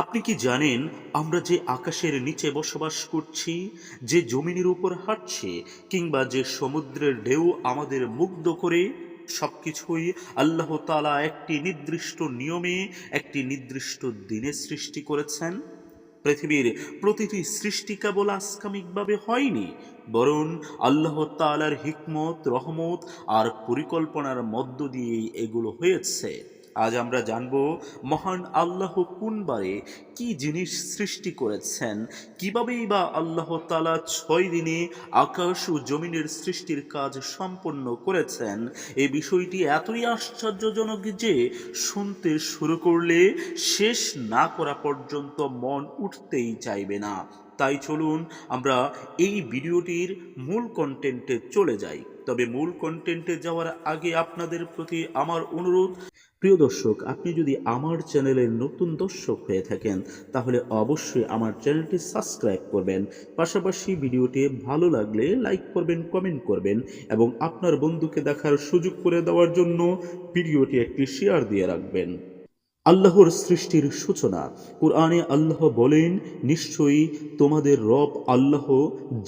আপনি কি জানেন আমরা যে আকাশের নিচে বসবাস করছি, যে জমিনের উপর হাঁটছে, কিংবা যে সমুদ্রের ঢেউ আমাদের মুগ্ধ করে, সবকিছুই আল্লাহ তাআলা একটি নির্দিষ্ট নিয়মে, একটি নির্দিষ্ট দিনে সৃষ্টি করেছেন। পৃথিবীর প্রতিটি সৃষ্টি কেবল আস্কামিকভাবে হয়নি, বরং আল্লাহ তাআলার হিকমত, রহমত আর পরিকল্পনার মধ্য দিয়েই এগুলো হয়েছে। আজ আমরা জানব মহান আল্লাহ কোন বারে কি জিনিস সৃষ্টি করেছেন? কিভাবেই বা আল্লাহ তালা ছয় দিনে আকাশ ও জমিনের সৃষ্টির কাজ সম্পন্ন করেছেন? এই বিষয়টি এতই আশ্চর্যজনক যে শুনতে শুরু করলে শেষ না করা পর্যন্ত মন উঠতেই চাইবে না। তাই চলুন আমরা এই ভিডিওটির মূল কন্টেন্টে চলে যাই। তবে মূল কন্টেন্টে যাওয়ার আগে আপনাদের প্রতি আমার অনুরোধ প্রিয় দর্শক, আপনি যদি আমার চ্যানেলের নতুন দর্শক হয়ে থাকেন, তাহলে অবশ্যই আমার চ্যানেলটি সাবস্ক্রাইব করবেন। পাশাপাশি ভিডিওটি ভালো লাগলে লাইক করবেন, কমেন্ট করবেন এবং আপনার বন্ধুকে দেখার সুযোগ করে দেওয়ার জন্য ভিডিওটি একটি শেয়ার দিয়ে রাখবেন। আল্লাহর সৃষ্টির সূচনা। কোরআনে আল্লাহ বলেন, নিশ্চয়ই তোমাদের রব আল্লাহ,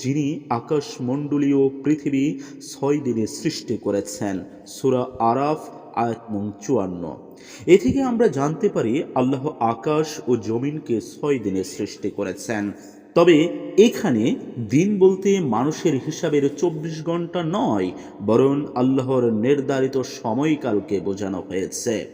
যিনি আকাশমণ্ডলীয় পৃথিবী ছয় দিনে সৃষ্টি করেছেন। সুরা আরাফ আয়াত নং চুয়ান্ন। এ থেকে আমরা জানতে পারি আল্লাহ আকাশ ও জমিনকে ছয় দিনে সৃষ্টি করেছেন। তবে এখানে দিন বলতে মানুষের হিসাবের চব্বিশ ঘণ্টা নয়, বরং আল্লাহর নির্ধারিত সময়কালকে বোঝানো হয়েছে।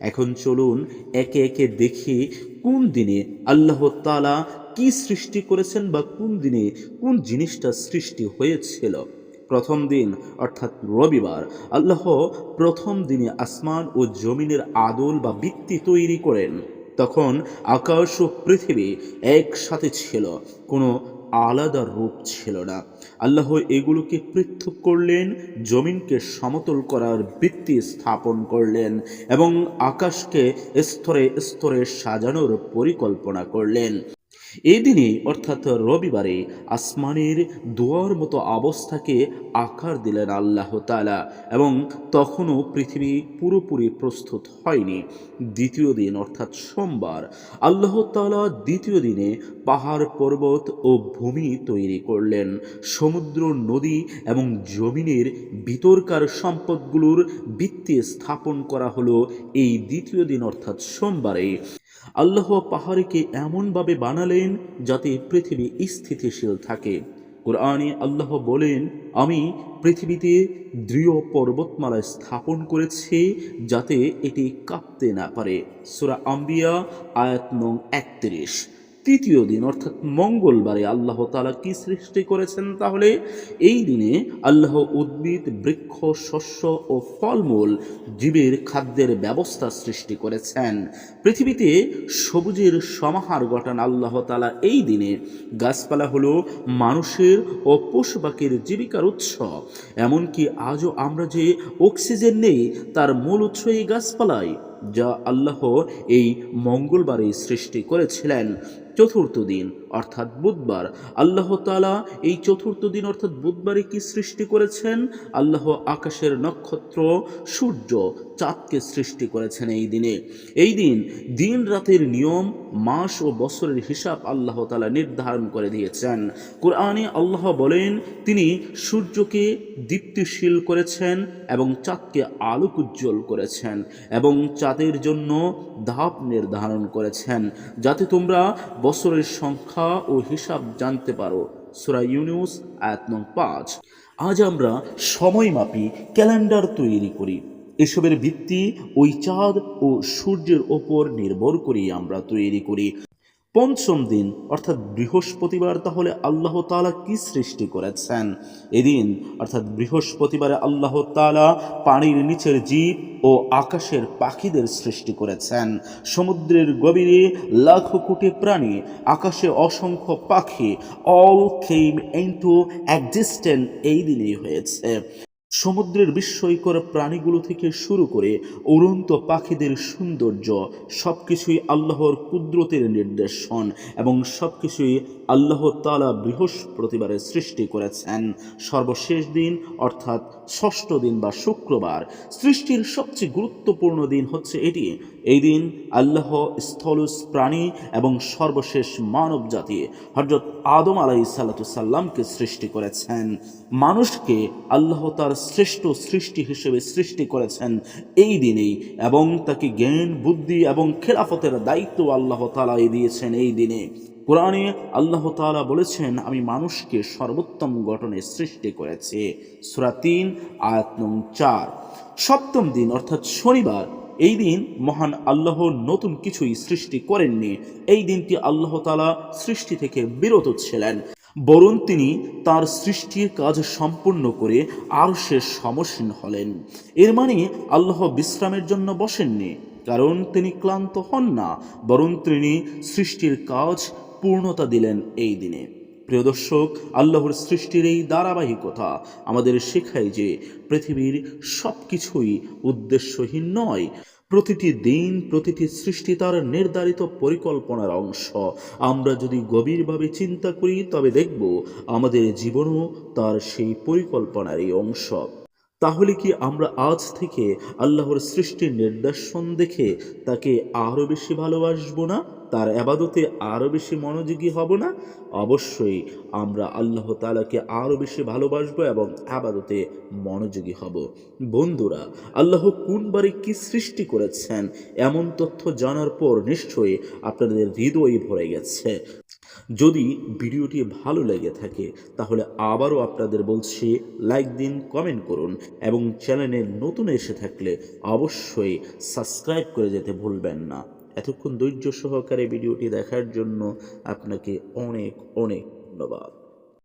এখন চলুন একে একে দেখি কোন দিনে আল্লাহ তালা কি সৃষ্টি করেছেন বা কোন দিনে কোন জিনিসটা সৃষ্টি হয়েছিল। প্রথম দিন, অর্থাৎ রবিবার, আল্লাহ প্রথম দিনে আসমান ও জমিনের আদল বা ভিত্তি তৈরি করেন। তখন আকাশ ও পৃথিবী একসাথে ছিল, কোনো আলাদা রূপ ছিল না। আল্লাহ এগুলোকে পৃথক করলেন, জমিনকে সমতল করার ভিত্তি স্থাপন করলেন এবং আকাশকে স্তরে স্তরে সাজানোর পরিকল্পনা করলেন। এই দিনে অর্থাৎ রবিবারে, আসমানের দোয়ার মতো অবস্থাকে আকার দিলেন আল্লাহ তালা এবং তখনও পৃথিবী পুরোপুরি প্রস্তুত হয়নি। দ্বিতীয় দিন, অর্থাৎ সোমবার, আল্লাহ তালা দ্বিতীয় দিনে পাহাড় পর্বত ও ভূমি তৈরি করলেন। সমুদ্র, নদী এবং জমিনের ভিতরকার সম্পদগুলোর ভিত্তি স্থাপন করা হলো এই দ্বিতীয় দিন, অর্থাৎ সোমবারে। আল্লাহ পাহাড়কে এমনভাবে বানালেন যাতে পৃথিবী স্থিতিশীল থাকে। কোরআনে আল্লাহ বলেন, আমি পৃথিবীতে দৃঢ় পর্বতমালা স্থাপন করেছি যাতে এটি কাঁপতে না পারে। সুরা আম্বিয়া, আয়াত নং একত্রিশ। তৃতীয় দিন, অর্থাৎ মঙ্গলবারে আল্লাহ তালা কি সৃষ্টি করেছেন? তাহলে এই দিনে আল্লাহ উদ্ভিদ, বৃক্ষ, শস্য ও ফলমূল জীবের খাদ্যের ব্যবস্থা সৃষ্টি করেছেন। পৃথিবীতে সবুজের সমাহার ঘটান আল্লাহ তালা এই দিনে। গাছপালা হলো মানুষের ও পশু পাখির জীবিকার উৎস। এমনকি আজও আমরা যে অক্সিজেন নেই, তার মূল উৎস এই গাছপালায় যা আল্লাহ এই মঙ্গলবারে সৃষ্টি করেছিলেন। চতুর্থ দিন। অর্থাৎ বুধবার। আল্লাহ তালা এই চতুর্থ দিন অর্থাৎ বুধবারে কি সৃষ্টি করেছেন? আল্লাহ আকাশের নক্ষত্র, সূর্য চাঁদকে সৃষ্টি করেছেন এই দিনে। এই দিন দিন রাতের নিয়ম, মাস ও বছরের হিসাব আল্লাহ তালা নির্ধারণ করে দিয়েছেন। কোরআনে আল্লাহ বলেন, তিনি সূর্যকে দীপ্তিশীল করেছেন এবং চাঁদকে আলোক উজ্জ্বল করেছেন এবং চাঁদের জন্য ধাপ নির্ধারণ করেছেন। যাতে তোমরা বছরের সংখ্যা ও হিসাব জানতে পারো। সুরা ইউনিউস আয়াত নং পাঁচ। আজ আমরা সময় মাপি, ক্যালেন্ডার তৈরি করি। এসবের ভিত্তি ওই চাঁদ ও সূর্যের ওপর নির্ভর করেই আমরা তৈরি করি। পঞ্চম দিন, অর্থাৎ বৃহস্পতিবার, তাহলে আল্লাহ তালা কি সৃষ্টি করেছেন? এদিন, অর্থাৎ বৃহস্পতিবারে আল্লাহ তালা পানির নিচের জীব ও আকাশের পাখিদের সৃষ্টি করেছেন। সমুদ্রের গভীরে লাখো কোটি প্রাণী, আকাশে অসংখ্য পাখি অল কেম ইনটু এক্সিস্টেন্ট এই দিনেই হয়েছে। সমুদ্রের বিস্ময়কর প্রাণীগুলো থেকে শুরু করে উড়ন্ত পাখিদের সৌন্দর্য সব কিছুই আল্লাহর কুদরতের নির্দেশন এবং সবকিছুই আল্লাহ তালা বৃহস্পতিবারে সৃষ্টি করেছেন। সর্বশেষ দিন, অর্থাৎ ষষ্ঠ দিন বা শুক্রবার, সৃষ্টির সবচেয়ে গুরুত্বপূর্ণ দিন হচ্ছে এটি। এই দিন আল্লাহ স্থলজ প্রাণী এবং সর্বশেষ মানব জাতি হজরত আদম আলাই সাল্লাতুসাল্লামকে সৃষ্টি করেছেন। মানুষকে আল্লাহ তার শ্রেষ্ঠ সৃষ্টি হিসেবে সৃষ্টি করেছেন এই দিনেই এবং তাকে জ্ঞান, বুদ্ধি এবং খেলাফতের দায়িত্ব আল্লাহ তালাই দিয়েছেন এই দিনে। কোরআনে আল্লাহ তালা বলেছেন, আমি মানুষকে সর্বোত্তম গঠনে সৃষ্টি করেছি। সূরা তিন, আয়াত নং চার। সপ্তম দিন, অর্থাৎ শনিবার, এই দিন মহান আল্লাহ নতুন কিছুই সৃষ্টি করেননি। এই দিনটি আল্লাহ তালা সৃষ্টি থেকে বিরত ছিলেন। বরং তিনি তার সৃষ্টির কাজ সম্পূর্ণ করে আর সে সমসীন হলেন। এর মানে আল্লাহ বিশ্রামের জন্য বসেননি, কারণ তিনি ক্লান্ত হন না, বরং তিনি সৃষ্টির কাজ পূর্ণতা দিলেন এই দিনে। প্রিয় দর্শক, আল্লাহর সৃষ্টির এই ধারাবাহিকতা আমাদের শেখায় যে পৃথিবীর সব কিছুই উদ্দেশ্যহীন নয়। প্রতিটি দিন, প্রতিটি সৃষ্টি তার নির্ধারিত পরিকল্পনার অংশ। আমরা যদি গভীরভাবে চিন্তা করি, তবে দেখব আমাদের জীবনও তার সেই পরিকল্পনারই অংশ। তাহলে কি আমরা আজ থেকে আল্লাহর সৃষ্টির নির্দেশন দেখে তাকে আরও বেশি ভালোবাসবো না? তার আবাদতে আরও বেশি মনোযোগী হব না? অবশ্যই আমরা আল্লাহ তালাকে আরও বেশি ভালোবাসবো এবং আবাদতে মনোযোগী হব। বন্ধুরা, আল্লাহ কোন বারে কি সৃষ্টি করেছেন? এমন তথ্য জানার পর নিশ্চয়ই আপনাদের হৃদয় ভরে গেছে। যদি ভিডিওটি ভালো লেগে থাকে, তাহলে আবারও আপনাদের বলছি, লাইক দিন, কমেন্ট করুন এবং চ্যানেলে নতুন এসে থাকলে অবশ্যই সাবস্ক্রাইব করে যেতে ভুলবেন না। এতক্ষণ ধৈর্য সহকারে ভিডিওটি দেখার জন্য আপনাকে অনেক অনেক ধন্যবাদ।